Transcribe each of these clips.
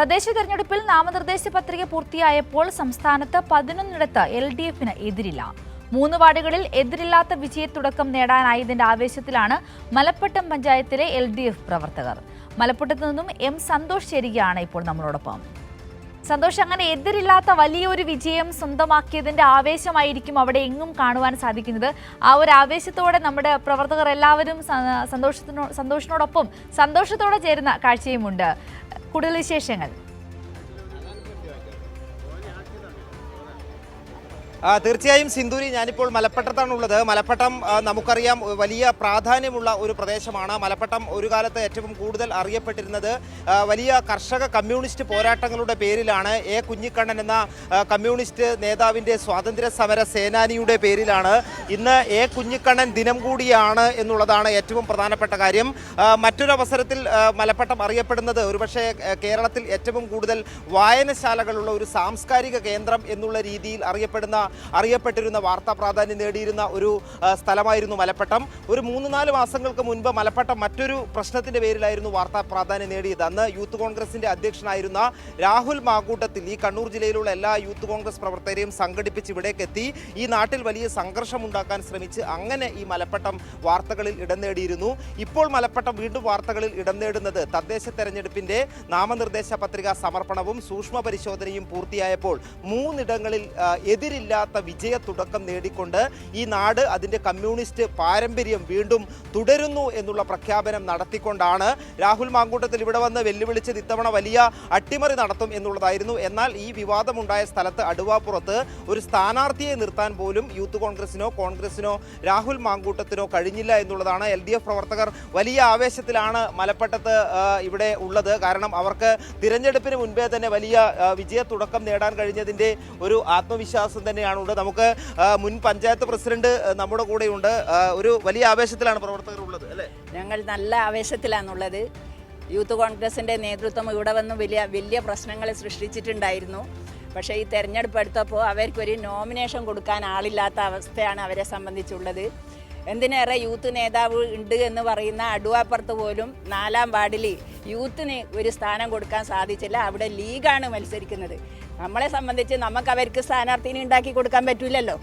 തദ്ദേശ തെരഞ്ഞെടുപ്പിൽ നാമനിർദ്ദേശ പത്രിക പൂർത്തിയായപ്പോൾ സംസ്ഥാനത്ത് പതിനൊന്നിടത്ത് എൽ ഡി എഫിന് എതിരില്ല. മൂന്ന് വാർഡുകളിൽ എതിരില്ലാത്ത വിജയത്തുടക്കം നേടാനായതിന്റെ ആവേശത്തിലാണ് മലപ്പട്ടം പഞ്ചായത്തിലെ എൽ ഡി എഫ് പ്രവർത്തകർ. മലപ്പുറത്ത് നിന്നും എം സന്തോഷ് ചേരുകയാണ് ഇപ്പോൾ നമ്മളോടൊപ്പം. സന്തോഷ് അങ്ങനെ എതിരില്ലാത്ത വലിയൊരു വിജയം സ്വന്തമാക്കിയതിന്റെ ആവേശമായിരിക്കും അവിടെ എങ്ങും കാണുവാൻ സാധിക്കുന്നത്. ആ ഒരു ആവേശത്തോടെ നമ്മുടെ പ്രവർത്തകർ എല്ലാവരും സന്തോഷത്തിനോ സന്തോഷിനോടൊപ്പം സന്തോഷത്തോടെ ചേരുന്ന കാഴ്ചയുമുണ്ട്. കൂടുതൽ വിശേഷങ്ങൾ. തീർച്ചയായും സിന്ദൂരി ഞാനിപ്പോൾ മലപ്പട്ടത്താണ് ഉള്ളത് മലപ്പട്ടം നമുക്കറിയാം വലിയ പ്രാധാന്യമുള്ള ഒരു പ്രദേശമാണ്. മലപ്പട്ടം ഒരു കാലത്ത് ഏറ്റവും കൂടുതൽ അറിയപ്പെട്ടിരുന്നത് വലിയ കർഷക കമ്മ്യൂണിസ്റ്റ് പോരാട്ടങ്ങളുടെ പേരിലാണ്. എ. കുഞ്ഞിക്കണ്ണൻ എന്ന കമ്മ്യൂണിസ്റ്റ് നേതാവിന്റെ സ്വാതന്ത്ര്യ സമര സേനാനിയുടെ പേരിലാണ്. ഇന്ന് എ. കുഞ്ഞിക്കണ്ണൻ ദിനം കൂടിയാണ് എന്നുള്ളതാണ് ഏറ്റവും പ്രധാനപ്പെട്ട കാര്യം. മറ്റൊരവസരത്തിൽ മലപ്പട്ടം അറിയപ്പെടുന്നത് ഒരുപക്ഷെ കേരളത്തിൽ ഏറ്റവും കൂടുതൽ വായനശാലകളുള്ള ഒരു സാംസ്കാരിക കേന്ദ്രം എന്നുള്ള രീതിയിൽ അറിയപ്പെടുന്ന അറിയപ്പെട്ടിരുന്ന വാർത്താ പ്രാധാന്യം നേടിയിരുന്ന ഒരു സ്ഥലമായിരുന്നു മലപ്പട്ടം. ഒരു മൂന്ന് നാല് മാസങ്ങൾക്ക് മുൻപ് മലപ്പട്ടം മറ്റൊരു പ്രശ്നത്തിന്റെ പേരിലായിരുന്നു വാർത്താ പ്രാധാന്യം നേടിയത്. അന്ന് യൂത്ത് കോൺഗ്രസിന്റെ അധ്യക്ഷനായിരുന്ന രാഹുൽ മാക്കൂട്ടത്തിൽ ഈ കണ്ണൂർ ജില്ലയിലുള്ള എല്ലാ യൂത്ത് കോൺഗ്രസ് പ്രവർത്തകരെയും സംഘടിപ്പിച്ച് ഇവിടേക്ക് എത്തി. ഈ നാട്ടിൽ വലിയ സംഘർഷം ഉണ്ടാക്കാൻ ശ്രമിച്ച് അങ്ങനെ ഈ മലപ്പട്ടം വാർത്തകളിൽ ഇടം നേടിയിരുന്നു. ഇപ്പോൾ മലപ്പട്ടം വീണ്ടും വാർത്തകളിൽ ഇടം നേടുന്നത് തദ്ദേശ തെരഞ്ഞെടുപ്പിന്റെ നാമനിർദ്ദേശ പത്രിക സമർപ്പണവും സൂക്ഷ്മ പരിശോധനയും പൂർത്തിയായപ്പോൾ മൂന്നിടങ്ങളിൽ ആ, എതിരില്ലാത്ത വിജയ തുടക്കം നേടിക്കൊണ്ട് ഈ നാട് അതിന്റെ കമ്മ്യൂണിസ്റ്റ് പാരമ്പര്യം വീണ്ടും തുടരുന്നു എന്നുള്ള പ്രഖ്യാപനം നടത്തിക്കൊണ്ടാണ് രാഹുൽ മാങ്കൂട്ടത്തിൽ ഇവിടെ വന്ന് വെല്ലുവിളിച്ചത് ഇത്തവണ വലിയ അട്ടിമറി നടത്തും എന്നുള്ളതായിരുന്നു. എന്നാൽ ഈ വിവാദമുണ്ടായ സ്ഥലത്ത് അടുവാപ്പുറത്ത് ഒരു സ്ഥാനാർത്ഥിയെ നിർത്താൻ പോലും യൂത്ത് കോൺഗ്രസിനോ കോൺഗ്രസിനോ രാഹുൽ മാങ്കൂട്ടത്തിനോ കഴിഞ്ഞില്ല എന്നുള്ളതാണ് എൽ ഡി എഫ് പ്രവർത്തകർ വലിയ ആവേശത്തിലാണ് മലപ്പട്ടത്ത് ഇവിടെ ഉള്ളത്. കാരണം അവർക്ക് തിരഞ്ഞെടുപ്പിന് മുൻപേ തന്നെ വലിയ വിജയ തുടക്കം നേടാൻ കഴിഞ്ഞതിന്റെ ഒരു ആത്മവിശ്വാസം തന്നെയാണുള്ളത്. നമുക്ക് മുൻ പഞ്ചായത്ത് പ്രസിഡന്റ് നമ്മുടെ കൂടെയുണ്ട്. ഒരു വലിയ ആവേശത്തിലാണ് പ്രവർത്തകർ ഉള്ളത് അല്ലേ? ഞങ്ങൾ നല്ല ആവേശത്തിലാണുള്ളത്. യൂത്ത് കോൺഗ്രസിന്റെ നേതൃത്വം ഇവിടെ വന്ന് വലിയ വലിയ പ്രശ്നങ്ങൾ സൃഷ്ടിച്ചിട്ടുണ്ടായിരുന്നു. പക്ഷേ ഈ തെരഞ്ഞെടുപ്പ് എടുത്തപ്പോൾ അവർക്കൊരു നോമിനേഷൻ കൊടുക്കാൻ ആളില്ലാത്ത അവസ്ഥയാണ് അവരെ സംബന്ധിച്ചുള്ളത്. എന്തിനേറെ യൂത്ത് നേതാവ് ഉണ്ട് എന്ന് പറയുന്ന അടുവാപ്പുറത്ത് പോലും നാലാം വാർഡിൽ യൂത്തിന് ഒരു സ്ഥാനം കൊടുക്കാൻ സാധിച്ചില്ല. അവിടെ ലീഗാണ് മത്സരിക്കുന്നത്. നമ്മളെ സംബന്ധിച്ച് നമുക്ക് അവർക്ക് സ്ഥാനാർത്ഥിനെ ഉണ്ടാക്കി കൊടുക്കാൻ പറ്റില്ലല്ലോ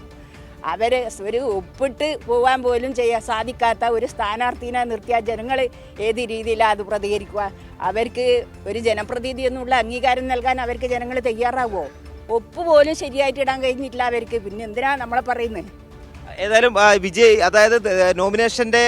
അവർ ഒരു ഒപ്പിട്ട് പോകാൻ പോലും ചെയ്യാൻ സാധിക്കാത്ത ഒരു സ്ഥാനാർത്ഥിനെ നിർത്തിയാൽ ജനങ്ങൾ ഏത് രീതിയിലാണ് അത് പ്രതികരിക്കുക അവർക്ക് ഒരു ജനപ്രതിനിധി എന്നുള്ള അംഗീകാരം നൽകാൻ അവർക്ക് ജനങ്ങൾ തയ്യാറാവുമോ ഒപ്പ് പോലും ശരിയായിട്ട് ഇടാൻ കഴിഞ്ഞിട്ടില്ല അവർക്ക്. പിന്നെ എന്തിനാണ് നമ്മളെ പറയുന്നത് ഏതായാലും വിജയ് അതായത് നോമിനേഷന്റെ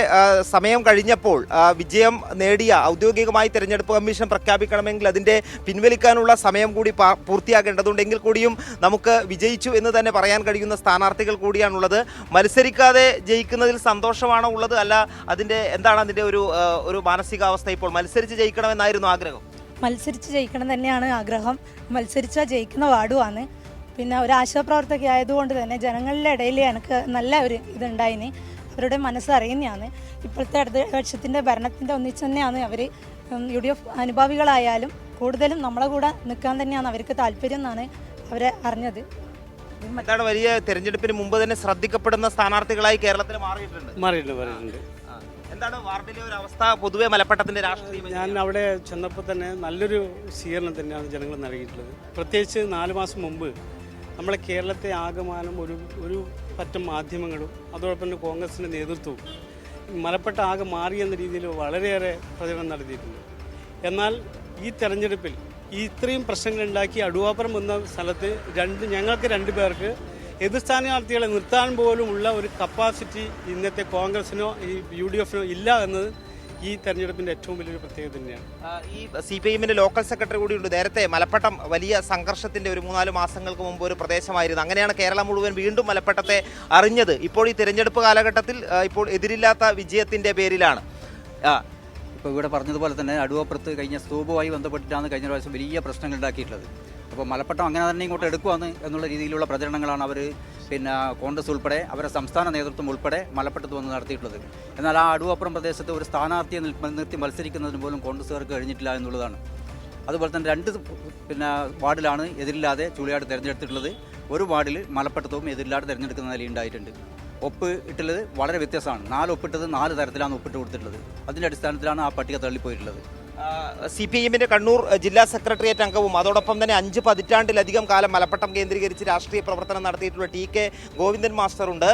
സമയം കഴിഞ്ഞപ്പോൾ വിജയം നേടിയ ഔദ്യോഗികമായി തെരഞ്ഞെടുപ്പ് കമ്മീഷൻ പ്രഖ്യാപിക്കണമെങ്കിൽ അതിന്റെ പിൻവലിക്കാനുള്ള സമയം കൂടി പൂർത്തിയാക്കേണ്ടതുണ്ടെങ്കിൽ കൂടിയും നമുക്ക് വിജയിച്ചു എന്ന് തന്നെ പറയാൻ കഴിയുന്ന സ്ഥാനാർത്ഥികൾ കൂടിയാണുള്ളത്. മത്സരിക്കാതെ ജയിക്കുന്നതിൽ സന്തോഷമാണോ ഉള്ളത്? അല്ല അതിന്റെ എന്താണ് അതിന്റെ ഒരു ഒരു മാനസികാവസ്ഥ ഇപ്പോൾ? മത്സരിച്ച് ജയിക്കണമെന്നായിരുന്നു ആഗ്രഹം. മത്സരിച്ച് ജയിക്കണം തന്നെയാണ് ആഗ്രഹം. മത്സരിച്ചാൽ ജയിക്കുന്ന വാർഡുമാണ് പിന്നെ ഒരു ആശാപ്രവർത്തക ആയതുകൊണ്ട് തന്നെ ജനങ്ങളുടെ ഇടയിൽ എനിക്ക് നല്ല ഒരു ഇതുണ്ടായിന്. അവരുടെ മനസ്സ് അറിയുന്നതാണ് ഇപ്പോഴത്തെ ഇടതുപക്ഷത്തിന്റെ ഭരണത്തിന്റെ ഒന്നിച്ച് തന്നെയാണ് അവർ യു ഡി എഫ് അനുഭാവികളായാലും കൂടുതലും നമ്മളെ കൂടെ നിൽക്കാൻ തന്നെയാണ് അവർക്ക് താല്പര്യം എന്നാണ് അവരെ അറിഞ്ഞത്. എന്താണ് വലിയ തെരഞ്ഞെടുപ്പിന് മുമ്പ് തന്നെ ശ്രദ്ധിക്കപ്പെടുന്ന സ്ഥാനാർത്ഥികളായി കേരളത്തിൽ മാറിയിട്ടുണ്ട്? മാറിയിട്ടുണ്ട് മാറിയിട്ടുണ്ട്. എന്താണ് വാർഡിലെ ഒരു അവസ്ഥ? പൊതുവെ മലപ്പട്ടത്തിന്റെ രാഷ്ട്രീയം ഞാൻ അവിടെ ചെന്നപ്പോൾ തന്നെ നല്ലൊരു സ്വീകരണം തന്നെയാണ് ജനങ്ങൾ നൽകിയിട്ടുള്ളത്. പ്രത്യേകിച്ച് നാല് മാസം മുമ്പ് നമ്മളെ കേരളത്തെ ആകമാനം ഒരു ഒരു പറ്റം മാധ്യമങ്ങളും അതോടൊപ്പം തന്നെ കോൺഗ്രസിന്റെ നേതൃത്വവും മലപ്പെട്ട ആകെ മാറി എന്ന രീതിയിൽ വളരെയേറെ പ്രചരണം നടത്തിയിട്ടുണ്ട്. എന്നാൽ ഈ തെരഞ്ഞെടുപ്പിൽ ഈ ഇത്രയും പ്രശ്നങ്ങൾ ഉണ്ടാക്കി അടുവാപ്പുറം എന്ന സ്ഥലത്ത് രണ്ട് ഞങ്ങൾക്ക് രണ്ട് പേർക്ക് എതിർ സ്ഥാനാർത്ഥികളെ നിർത്താൻ ഉള്ള ഒരു കപ്പാസിറ്റി ഇന്നത്തെ കോൺഗ്രസിനോ ഈ യു ഡി എഫിനോ ഇല്ല എന്നത് ഈ തെരഞ്ഞെടുപ്പിന്റെ ഏറ്റവും വലിയൊരു പ്രത്യേകത തന്നെയാണ്. ഈ സി പി എമ്മിന്റെ ലോക്കൽ സെക്രട്ടറി കൂടിയുണ്ട് നേരത്തെ മലപ്പട്ടം വലിയ സംഘർഷത്തിന്റെ ഒരു മൂന്നാൽ മാസങ്ങൾക്ക് മുമ്പ് ഒരു പ്രദേശമായിരുന്നു. അങ്ങനെയാണ് കേരളം മുഴുവൻ വീണ്ടും മലപ്പട്ടത്തെ അറിഞ്ഞത്. ഇപ്പോൾ ഈ തെരഞ്ഞെടുപ്പ് കാലഘട്ടത്തിൽ ഇപ്പോൾ എതിരില്ലാത്ത വിജയത്തിന്റെ പേരിലാണ്. ഇപ്പോൾ ഇവിടെ പറഞ്ഞതുപോലെ തന്നെ അടുവപ്പുറത്ത് കഴിഞ്ഞ സ്തൂപുമായി ബന്ധപ്പെട്ടിട്ടാണ് കഴിഞ്ഞ പ്രാവശ്യം വലിയ പ്രശ്നങ്ങൾ ഉണ്ടാക്കിയിട്ടുള്ളത്. അപ്പോൾ മലപ്പട്ടം അങ്ങനെ തന്നെ ഇങ്ങോട്ട് എടുക്കുവാന്ന് എന്നുള്ള രീതിയിലുള്ള പ്രചരണങ്ങളാണ് അവർ പിന്നെ കോൺഗ്രസ് ഉൾപ്പെടെ അവരുടെ സംസ്ഥാന നേതൃത്വം ഉൾപ്പെടെ മലപ്പട്ടത്ത് വന്ന് നടത്തിയിട്ടുള്ളത്. എന്നാൽ ആ അടുവപ്പുറം പ്രദേശത്ത് ഒരു സ്ഥാനാർത്ഥിയെ നിർത്തി മത്സരിക്കുന്നതിന് പോലും കോൺഗ്രസ്സുകാർക്ക് കഴിഞ്ഞിട്ടില്ല എന്നുള്ളതാണ്. അതുപോലെ തന്നെ രണ്ട് പിന്നെ വാർഡിലാണ് എതിരില്ലാതെ ചുളിയാട് തിരഞ്ഞെടുത്തിട്ടുള്ളത്. ഒരു വാർഡിൽ മലപ്പട്ടത്തവും എതിരില്ലാതെ തിരഞ്ഞെടുക്കുന്ന നിലയുണ്ടായിട്ടുണ്ട് ഒപ്പ് ഇട്ടുള്ളത് വളരെ വ്യത്യസ്തമാണ്. നാല് ഒപ്പിട്ടത് നാല് തരത്തിലാണ് ഒപ്പിട്ട് കൊടുത്തിട്ടുള്ളത്. അതിന്റെ അടിസ്ഥാനത്തിലാണ് ആ പട്ടിക തള്ളിപ്പോയിട്ടുള്ളത്. സി പി എമ്മിന്റെ കണ്ണൂർ ജില്ലാ സെക്രട്ടേറിയറ്റ് അംഗവും അതോടൊപ്പം തന്നെ അഞ്ച് പതിറ്റാണ്ടിലധികം കാലം മലപ്പട്ടം കേന്ദ്രീകരിച്ച് രാഷ്ട്രീയ പ്രവർത്തനം നടത്തിയിട്ടുള്ള ടി കെ ഗോവിന്ദൻ മാസ്റ്ററുണ്ട്.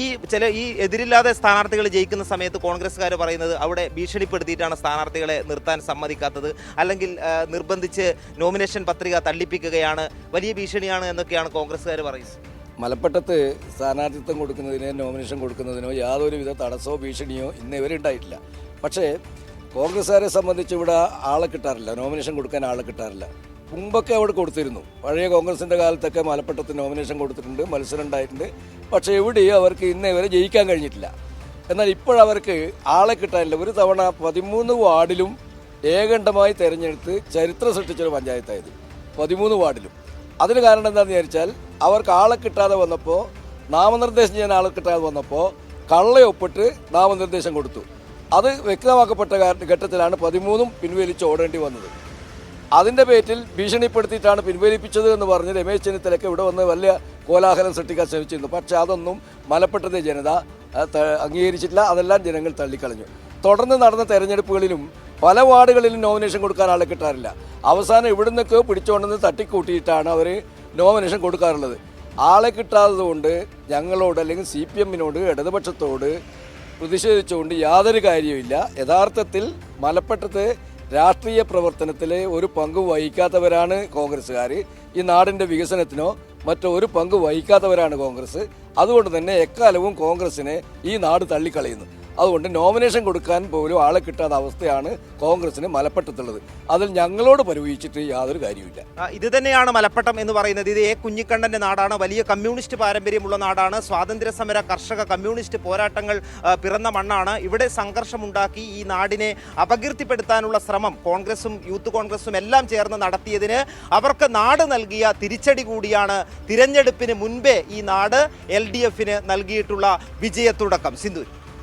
ഈ ചില ഈ എതിരില്ലാതെ സ്ഥാനാർത്ഥികൾ ജയിക്കുന്ന സമയത്ത് കോൺഗ്രസ്സുകാർ പറയുന്നത് അവിടെ ഭീഷണിപ്പെടുത്തിയിട്ടാണ് സ്ഥാനാർത്ഥികളെ നിർത്താൻ സമ്മതിക്കാത്തത് അല്ലെങ്കിൽ നിർബന്ധിച്ച് നോമിനേഷൻ പത്രിക തള്ളിപ്പിക്കുകയാണ്. വലിയ ഭീഷണിയാണ് എന്നൊക്കെയാണ് കോൺഗ്രസ്സുകാർ പറയുന്നത്. മലപ്പട്ടത്ത് സ്ഥാനാർത്ഥിത്വം കൊടുക്കുന്നതിനോ നോമിനേഷൻ കൊടുക്കുന്നതിനോ യാതൊരുവിധ തടസ്സമോ ഭീഷണിയോ ഇന്ന് ഇവരെ ഉണ്ടായിട്ടില്ല പക്ഷേ കോൺഗ്രസ്സുകാരെ സംബന്ധിച്ച് ഇവിടെ ആളെ കിട്ടാറില്ല. നോമിനേഷൻ കൊടുക്കാൻ ആളെ കിട്ടാറില്ല. മുമ്പൊക്കെ അവിടെ കൊടുത്തിരുന്നു. പഴയ കോൺഗ്രസിന്റെ കാലത്തൊക്കെ മലപ്പട്ടത്ത് നോമിനേഷൻ കൊടുത്തിട്ടുണ്ട്. മത്സരം ഉണ്ടായിട്ടുണ്ട്. പക്ഷേ എവിടെയും അവർക്ക് ഇന്നേ വരെ ജയിക്കാൻ കഴിഞ്ഞിട്ടില്ല. എന്നാൽ ഇപ്പോഴവർക്ക് ആളെ കിട്ടാനില്ല. ഒരു തവണ പതിമൂന്ന് വാർഡിലും ഏകണ്ഠമായി തിരഞ്ഞെടുത്ത് ചരിത്രം സൃഷ്ടിച്ചൊരു പഞ്ചായത്തായത് പതിമൂന്ന് വാർഡിലും. അതിന് കാരണം എന്താണെന്ന് വിചാരിച്ചാൽ അവർക്ക് ആളെ കിട്ടാതെ വന്നപ്പോൾ നാമനിർദ്ദേശം ചെയ്യാൻ ആളെ കിട്ടാതെ വന്നപ്പോൾ കള്ളയൊപ്പിട്ട് നാമനിർദ്ദേശം കൊടുത്തു. അത് വ്യക്തമാക്കപ്പെട്ട ഘട്ടത്തിലാണ് പതിമൂന്നും പിൻവലിച്ച് ഓടേണ്ടി വന്നത്. അതിന്റെ പേരിൽ ഭീഷണിപ്പെടുത്തിയിട്ടാണ് പിൻവലിപ്പിച്ചത് എന്ന് പറഞ്ഞ് രമേശ് ചെന്നിത്തലയ്ക്ക് ഇവിടെ വന്ന് വലിയ കോലാഹലം സൃഷ്ടിക്കാൻ ശ്രമിച്ചിരുന്നു. പക്ഷേ അതൊന്നും മലപ്പെട്ടത്തെ ജനത അംഗീകരിച്ചിട്ടില്ല. അതെല്ലാം ജനങ്ങൾ തള്ളിക്കളഞ്ഞു. തുടർന്ന് നടന്ന തെരഞ്ഞെടുപ്പുകളിലും പല വാർഡുകളിലും നോമിനേഷൻ കൊടുക്കാൻ ആളെ കിട്ടാറില്ല. അവസാനം ഇവിടെ നിന്നൊക്കെ പിടിച്ചുകൊണ്ടെന്ന് തട്ടിക്കൂട്ടിയിട്ടാണ് അവർ നോമിനേഷൻ കൊടുക്കാറുള്ളത്. ആളെ കിട്ടാത്തത് കൊണ്ട് ഞങ്ങളോട് അല്ലെങ്കിൽ സി പി എമ്മിനോട് ഇടതുപക്ഷത്തോട് പ്രതിഷേധിച്ചുകൊണ്ട് യാതൊരു കാര്യവുമില്ല. യഥാർത്ഥത്തിൽ മലപ്പുറത്തെ രാഷ്ട്രീയ പ്രവർത്തനത്തിൽ ഒരു പങ്ക് വഹിക്കാത്തവരാണ് കോൺഗ്രസ്സുകാർ ഈ നാടിന്റെ വികസനത്തിനോ മറ്റോ ഒരു പങ്ക് വഹിക്കാത്തവരാണ് കോൺഗ്രസ് അതുകൊണ്ട് തന്നെ എക്കാലവും കോൺഗ്രസിനെ ഈ നാട് തള്ളിക്കളയുന്നു. അതുകൊണ്ട് നോമിനേഷൻ കൊടുക്കാൻ പോലും ആളെ കിട്ടാത്ത അവസ്ഥയാണ് കോൺഗ്രസിന് മലപ്പട്ടത്തുള്ളത്. അതിൽ ഞങ്ങളോട് പരിവഹിച്ചിട്ട് യാതൊരു കാര്യമില്ല ഇത് തന്നെയാണ് മലപ്പട്ടം എന്ന് പറയുന്നത്. ഇത് എ കുഞ്ഞിക്കണ്ണന്റെ നാടാണ്. വലിയ കമ്മ്യൂണിസ്റ്റ് പാരമ്പര്യമുള്ള നാടാണ്. സ്വാതന്ത്ര്യ സമര കർഷക കമ്മ്യൂണിസ്റ്റ് പോരാട്ടങ്ങൾ പിറന്ന മണ്ണാണ്. ഇവിടെ സംഘർഷമുണ്ടാക്കി ഈ നാടിനെ അപകീർത്തിപ്പെടുത്താനുള്ള ശ്രമം കോൺഗ്രസും യൂത്ത് കോൺഗ്രസും എല്ലാം ചേർന്ന് നടത്തിയതിന് അവർക്ക് നാട് നൽകിയ തിരിച്ചടി കൂടിയാണ് തിരഞ്ഞെടുപ്പിന് മുൻപേ ഈ നാട് എൽ ഡി എഫിന് നൽകിയിട്ടുള്ള വിജയത്തുടക്കം. സിന്ധു.